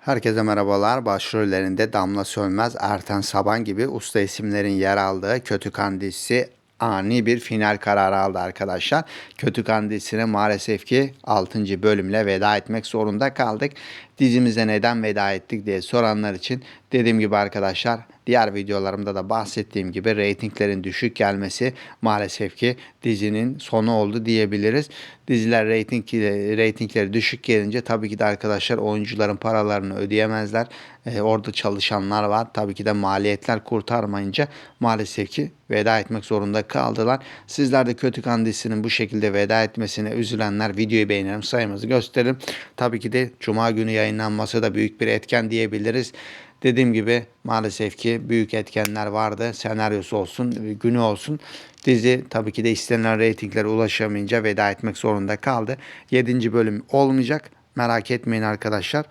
Herkese merhabalar. Başrollerinde Damla Sönmez, Erten Saban gibi usta isimlerin yer aldığı Kötü Kan dizisi ani bir final kararı aldı arkadaşlar. Kötü Kan dizisine maalesef ki 6. bölümle veda etmek zorunda kaldık. Dizimize neden veda ettik diye soranlar için dediğim gibi arkadaşlar diğer videolarımda da bahsettiğim gibi reytinglerin düşük gelmesi maalesef ki dizinin sonu oldu diyebiliriz. Diziler reyting reytingleri düşük gelince tabii ki de arkadaşlar oyuncuların paralarını ödeyemezler. Ee, orada çalışanlar var. Tabii ki de maliyetler kurtarmayınca maalesef ki veda etmek zorunda kaldılar. Sizler de Kötü Kan dizisinin bu şekilde veda etmesine üzülenler videoyu beğenelim sayımızı gösterelim. Tabii ki de Cuma günü yayınlanması da büyük bir etken diyebiliriz. Dediğim gibi maalesef ki büyük etkenler vardı. Senaryosu olsun, günü olsun. Dizi tabii ki de istenilen reytinglere ulaşamayınca veda etmek zorunda kaldı. 7. bölüm olmayacak. Merak etmeyin arkadaşlar.